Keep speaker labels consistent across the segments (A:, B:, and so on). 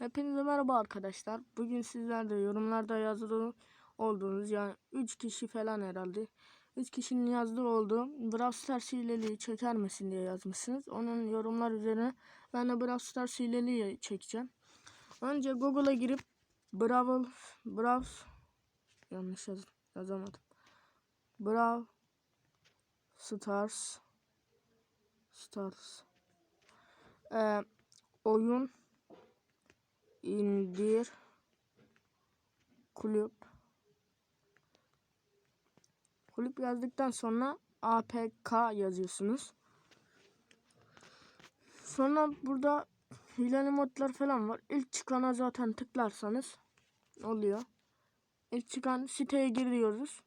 A: Hepinize merhaba arkadaşlar. Bugün sizler de yorumlarda yazılı olduğunuz yani 3 kişi falan herhalde. 3 kişinin yazdığı olduğu Brawl Stars hileliği çeker misin diye yazmışsınız. Onun yorumlar üzerine ben de Brawl Stars hileliği çekeceğim. Önce Google'a girip Brawl Brawl yanlış yaz, yazamadım. Brawl Stars Stars Ee, oyun indir kulüp kulüp yazdıktan sonra APK yazıyorsunuz. Sonra burada hileli modlar falan var. İlk çıkana zaten tıklarsanız oluyor. İlk çıkan siteye giriyoruz.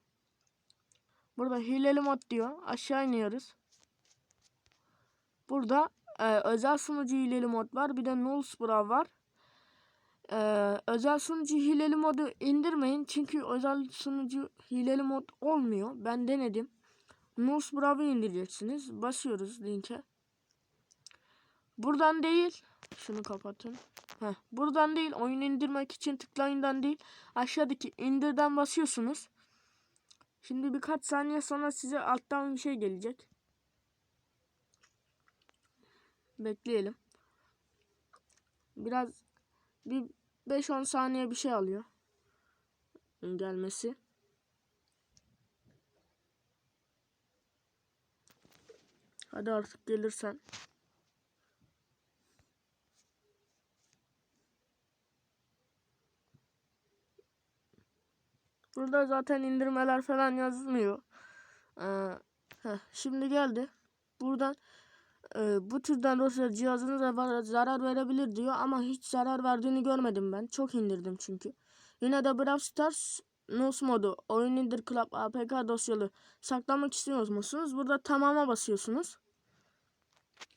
A: Burada hileli mod diyor. Aşağı iniyoruz. Burada e, özel sunucu hileli mod var. Bir de Nulls Brawl var. Ee, özel sunucu hileli modu indirmeyin. Çünkü özel sunucu hileli mod olmuyor. Ben denedim. Nus Brav'ı indireceksiniz. Basıyoruz linke. Buradan değil. Şunu kapatın. Heh, buradan değil. Oyun indirmek için tıklayından değil. Aşağıdaki indirden basıyorsunuz. Şimdi birkaç saniye sonra size alttan bir şey gelecek. Bekleyelim. Biraz bir 5-10 saniye bir şey alıyor. Gelmesi. Hadi artık gelirsen. Burada zaten indirmeler falan yazmıyor. Ee, heh, şimdi geldi. Buradan e, bu türden dosya cihazınıza zarar verebilir diyor ama hiç zarar verdiğini görmedim ben. Çok indirdim çünkü. Yine de Brawl Stars NOS modu oyun indir club apk dosyalı saklamak istiyor musunuz? Burada tamama basıyorsunuz.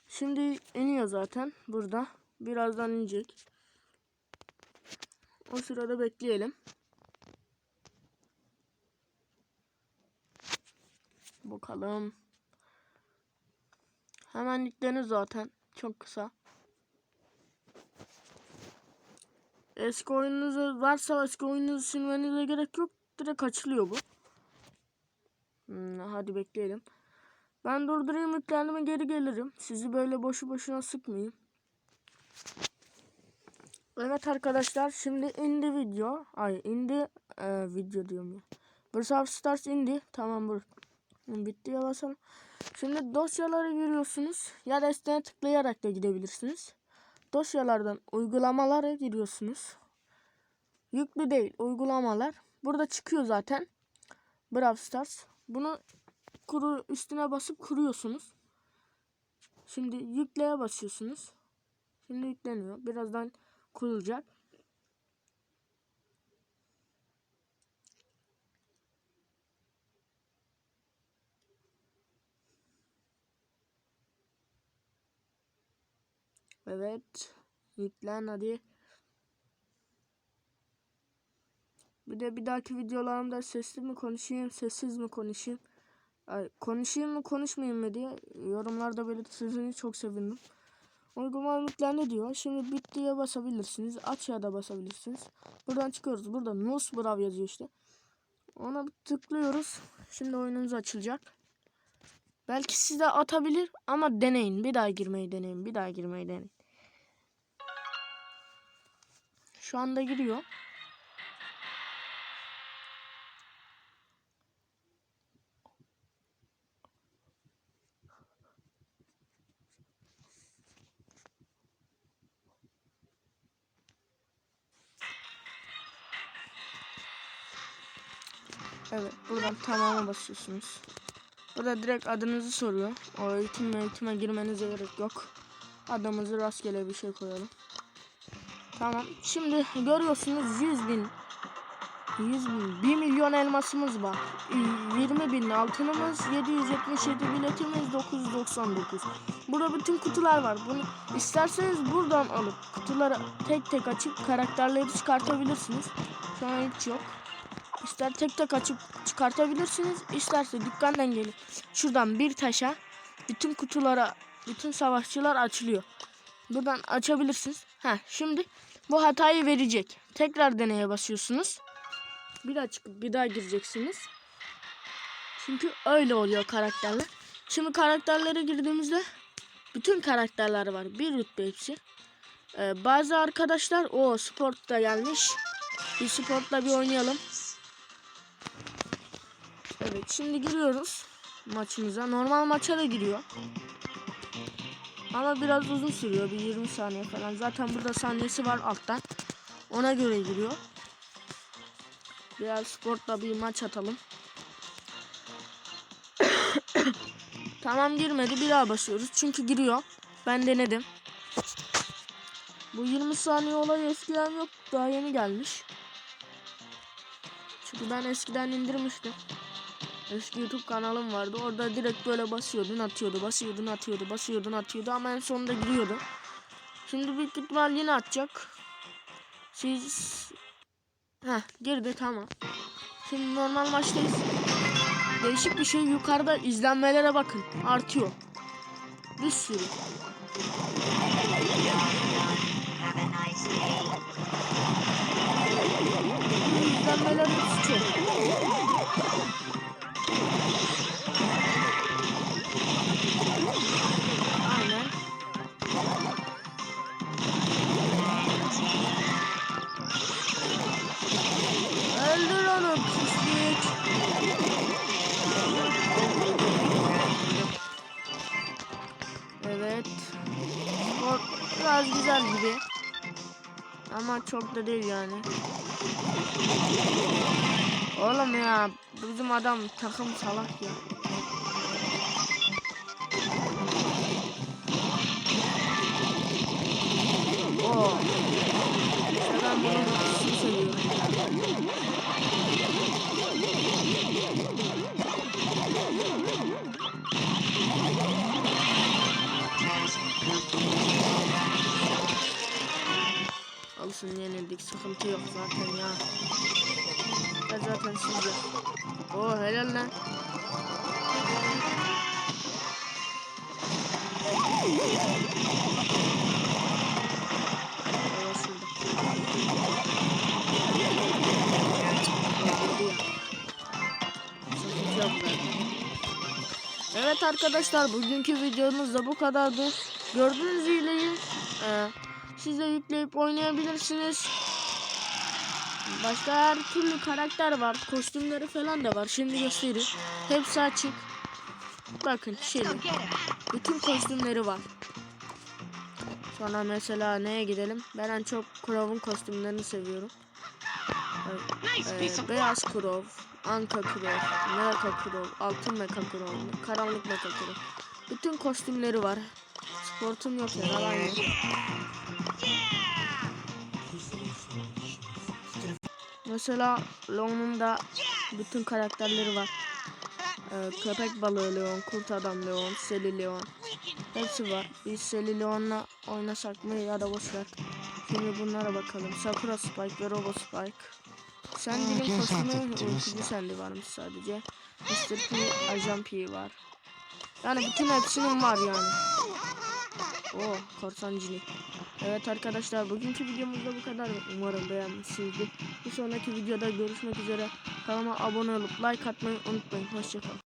A: Şimdi iniyor zaten burada. Birazdan inecek. O sırada bekleyelim. Bakalım. Hemen yüklenir zaten. Çok kısa. Eski oyununuz varsa eski oyununuzu silmenize gerek yok. Direkt açılıyor bu. Hmm, hadi bekleyelim. Ben durdurayım yüklendiğime geri gelirim. Sizi böyle boşu boşuna sıkmayayım. Evet arkadaşlar şimdi indi video. Ay indi e, video diyorum ya. Brawl Stars indi. Tamam bu. Bitti ya basalım. Şimdi dosyalara giriyorsunuz. Ya da isteğe tıklayarak da gidebilirsiniz. Dosyalardan uygulamalara giriyorsunuz. Yüklü değil uygulamalar. Burada çıkıyor zaten. Brawl Stars. Bunu kuru üstüne basıp kuruyorsunuz. Şimdi yükleye basıyorsunuz. Şimdi yükleniyor. Birazdan kurulacak. Evet. Yüklen hadi. Bir de bir dahaki videolarımda sesli mi konuşayım, sessiz mi konuşayım? Ay, konuşayım mı, konuşmayayım mı diye yorumlarda belirtirseniz çok sevindim. Uygulama yüklendi diyor. Şimdi bittiye basabilirsiniz. Aç ya da basabilirsiniz. Buradan çıkıyoruz. Burada Nus Brav yazıyor işte. Ona tıklıyoruz. Şimdi oyunumuz açılacak. Belki size atabilir ama deneyin. Bir daha girmeyi deneyin. Bir daha girmeyi deneyin. Şu anda giriyor. Evet buradan tamama basıyorsunuz. Burada direkt adınızı soruyor. O eğitim eğitime girmenize gerek yok. Adımızı rastgele bir şey koyalım. Tamam. Şimdi görüyorsunuz 100 bin 100 bin 1 milyon elmasımız var. 20 bin altınımız 777 biletimiz 999. Burada bütün kutular var. Bunu isterseniz buradan alıp kutuları tek tek açıp karakterleri çıkartabilirsiniz. Şu an hiç yok. İster tek tek açıp çıkartabilirsiniz. İsterse dükkandan gelip şuradan bir taşa bütün kutulara bütün savaşçılar açılıyor. Buradan açabilirsiniz. Ha şimdi bu hatayı verecek. Tekrar deneye basıyorsunuz. Bir daha bir daha gireceksiniz. Çünkü öyle oluyor karakterler. Şimdi karakterlere girdiğimizde bütün karakterler var. Bir rütbe hepsi. Ee, bazı arkadaşlar o sportta gelmiş. Bir sportla bir oynayalım. Evet şimdi giriyoruz maçımıza. Normal maça da giriyor. Ama biraz uzun sürüyor. Bir 20 saniye falan. Zaten burada saniyesi var alttan. Ona göre giriyor. Biraz sportla bir maç atalım. tamam girmedi. Bir daha basıyoruz. Çünkü giriyor. Ben denedim. Bu 20 saniye olay eskiden yok. Daha yeni gelmiş. Çünkü ben eskiden indirmiştim. Eski YouTube kanalım vardı. Orada direkt böyle basıyordun atıyordu. Basıyordun atıyordu. Basıyordun atıyordu. Ama en sonunda giriyordu. Şimdi büyük ihtimal yine atacak. Siz... Heh girdi tamam. Şimdi normal maçtayız. Değişik bir şey yukarıda izlenmelere bakın. Artıyor. Bir sürü. İzlenmeler çok. Evet. Skor biraz güzel gibi. Ama çok da değil yani. Oğlum ya bizim adam takım salak ya. Oo. Olsun yenildik sıkıntı yok zaten ya. Ben zaten sizce. Oo helal lan. Evet arkadaşlar bugünkü videomuz da bu kadardı. Gördüğünüz hileyi e, siz de yükleyip oynayabilirsiniz. Başka her türlü karakter var. Kostümleri falan da var. Şimdi göstereyim. Hepsi açık. Bakın şimdi. Bütün kostümleri var. Sonra mesela neye gidelim? Ben en çok Crow'un kostümlerini seviyorum. Ee, beyaz Crow, Anka Crow, Mecha Crow, Altın Mecha Crow, Karanlık Mecha Crow. Bütün kostümleri var. Sportum yok ya, yalan yok. Mesela Leon'un da bütün karakterleri var. Ee, köpek balığı Leon, kurt adam Leon, Seli Leon. Hepsi var. Biz Seli Leon'la oynasak mı ya da boşver. Şimdi bunlara bakalım. Sakura Spike ve Robo Spike. Sandy'nin kostümü uykucu Sandy varmış sadece. Mr. P, Ajan P var. Yani bütün hepsinin var yani. Oo, korsancılık. Evet arkadaşlar bugünkü videomuz da bu kadar. Umarım beğenmişsinizdir. Bir sonraki videoda görüşmek üzere. Kanalıma abone olup like atmayı unutmayın. Hoşçakalın.